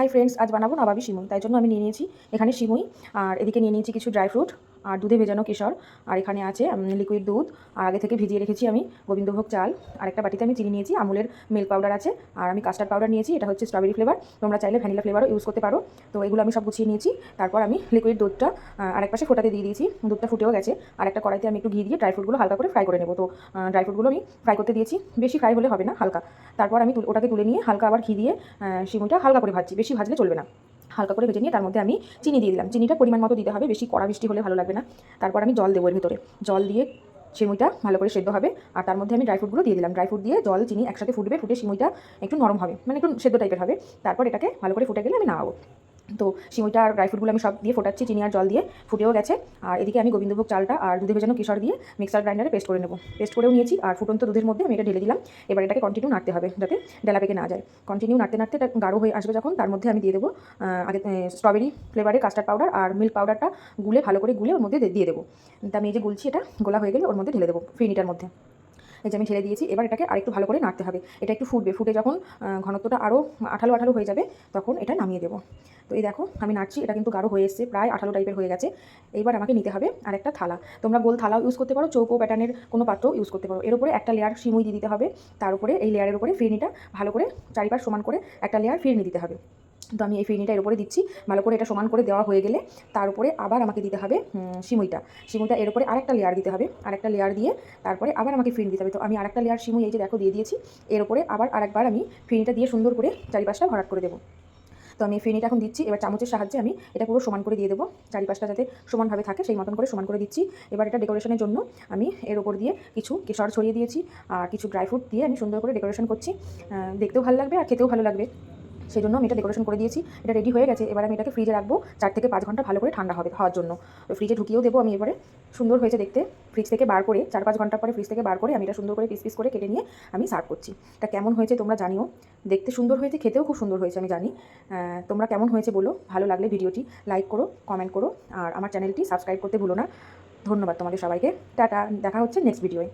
Hi friends আজ বানাবো নবাবি সিমুই তাই জন্য আমি নিয়ে নিয়েছি এখানে সিমুই আর এদিকে নিয়ে নিয়েছি কিছু ড্রাই ফ্রুট আর দুধে ভেজানো কেশর। আর এখানে আছে লিকুইড দুধ। আর আগে থেকে ভিজিয়ে রেখেছি আমি গোবিন্দভোগ চাল। আর একটা বাটিতে আমি চিনি নিয়েছি আমুলের মিল্ক পাউডার আছে। আর আমি কাস্টার্ড পাউডার নিয়েছি এটা হচ্ছে স্ট্রবেরি ফ্লেভার তোমরা চাইলে ভ্যানিলা ফ্লেভারও ইউজ করতে পারো। তো এগুলো আমি সব গুছিয়ে নিয়েছি। তারপর আমি লিকুইড দুধটা আহ, আরেক পাশে ফোটাতে দিয়ে দিয়েছি। দুধটা ফুটেও গেছে। আর একটা কড়াইতে আমি একটু ঘি দিয়ে ড্রাই ফ্রুটগুলো হালকা করে ফ্রাই করে নেব। তো ড্রাই ফ্রুটগুলো আমি ফ্রাই করতে দিয়েছি। বেশি ফ্রাই হলে হবে না হালকা। তারপর আমি ওটাকে তুলে নিয়ে হালকা আবার ঘি দিয়ে আহ, সিমুইটা হালকা করে ভাজছি। বেশি ভাজলে চলবে না। হালকা করে ভেজে নিয়ে তার মধ্যে আমি চিনি দিয়ে দিলাম। চিনিটা পরিমাণ মতো দিতে হবে, বেশি কড়া মিষ্টি হলে ভালো লাগবে না। তারপর আমি জল দেবো এর ভিতরে। জল দিয়ে সিমুইটা ভালো করে সেদ্ধ হবে আর তার মধ্যে আমি ড্রাই ফ্রুটগুলো দিয়ে দিলাম। ড্রাই ফ্রুট দিয়ে জল, চিনি একসাথে ফুটবে, ফুটে সিমুইটা একটু নরম হবে মানে একটু সেদ্ধ টাইপের হবে। তারপর এটাকে ভালো করে ফুটে গেলে আমি নামাবো। তো সিমুইটা আর ড্রাই ফ্রুটগুলো আমি সব দিয়ে ফোটাচ্ছি, চিনি আর জল দিয়ে। ফুটেও গেছে। আর এদিকে আমি গোবিন্দভোগ চালটা আর দুধে ভেজানো কেশর দিয়ে মিক্সার গ্রাইন্ডারে পেস্ট করে নেব। পেস্ট করেও নিয়েছি আর ফুটন্ত দুধের মধ্যে আমি এটা ঢেলে দিলাম। এবার এটাকে কন্টিনিউ নাড়তে হবে যাতে ডেলা পেকে না যায়। কন্টিনিউ নাড়তে নাড়তে গাঢ় হয়ে আসবে যখন, তার মধ্যে আমি দিয়ে দেবো আগে স্ট্রবেরি ফ্লেভারের কাস্টার্ড পাউডার আর মিল্ক পাউডারটা গুলে ভালো করে গুলে ওর মধ্যে দিয়ে দেবো। তা আমি এই যে গুলছি এটা, গোলা হয়ে গেলে ওর মধ্যে ঢেলে দেবো ফিনিটার মধ্যে। এই যে আমি ঢেলে দিয়েছি, এবার এটাকে আরেকটু ভালো করে নাড়তে হবে। এটা একটু ফুটবে, ফুটে যখন ঘনত্বটা আরও আঠালো আঠালো হয়ে যাবে, তখন এটা নামিয়ে দেবো। তো এই দেখো, আমি নাড়ছি, এটা কিন্তু গাঢ় হয়ে এসছে, প্রায় আঠালো টাইপের হয়ে গেছে। এইবার আমাকে নিতে হবে আর একটা থালা। তোমরা গোল থালাও ইউজ করতে পারো, চৌকো প্যাটার্নের কোনো পাত্রও ইউজ করতে পারো। এর উপরে একটা লেয়ার সিমুই দিয়ে দিতে হবে, তার উপরে এই লেয়ারের উপরে ফিরনিটা ভালো করে চারিপাশ সমান করে একটা লেয়ার ফিরনি দিতে হবে। তো আমি এই ফিরনিটা এর উপরে দিচ্ছি। ভালো করে এটা সমান করে দেওয়া হয়ে গেলে তার উপরে আবার আমাকে দিতে হবে সিমুইটা। সিমুইটা এর উপরে আরেকটা লেয়ার দিতে হবে, আরেকটা লেয়ার দিয়ে তারপরে আবার আমাকে ফিরনি দিতে হবে। তো আমি আরেকটা লেয়ার সিমুই এই যে দেখো দিয়ে দিয়েছি, এর উপরে আবার আরেকবার আমি ফিরনিটা দিয়ে সুন্দর করে চারিপাশটা ভরাট করে দেবো। তো আমি ফিরনিটা এখন দিচ্ছি, এবার চামচের সাহায্যে আমি এটা পুরো সমান করে দিয়ে দেবো, চারিপাশটা যাতে সমানভাবে থাকে সেই মতন করে সমান করে দিচ্ছি। এবার এটা ডেকোরেশনের জন্য আমি এর ওপর দিয়ে কিছু কেশর ছড়িয়ে দিয়েছি, আর কিছু ড্রাই ফ্রুট দিয়ে আমি সুন্দর করে ডেকোরেশন করছি। দেখতেও ভালো লাগবে আর খেতেও ভালো লাগবে। সেই জন্য আমি এটা ডেকোরেশন করে দিয়েছি। এটা রেডি হয়ে গেছে। এবার আমি এটাকে ফ্রিজে রাখব। চার থেকে পাঁচ ঘণ্টা ভালো করে ঠান্ডা হবে হওয়ার জন্য। ফ্রিজে ঢুকিয়েও দেবো আমি এবারে। সুন্দর হয়েছে দেখতে। ফ্রিজ থেকে বার করে চার পাঁচ ঘণ্টা পরে ফ্রিজ থেকে বার করে আমি এটা সুন্দর করে পিস পিস করে কেটে নিয়ে আমি সার্ভ করছি। এটা কেমন হয়েছে তোমরা জানিও। দেখতে সুন্দর হয়েছে, খেতেও খুব সুন্দর হয়েছে, আমি জানি। তোমরা কেমন হয়েছে বলো। ভালো লাগলে ভিডিওটি লাইক করো কমেন্ট করো। আর আমার চ্যানেলটি সাবস্ক্রাইব করতে ভুলো না। ধন্যবাদ তোমাদের সবাইকে। টাটা। দেখা হচ্ছে নেক্সট ভিডিওয়ে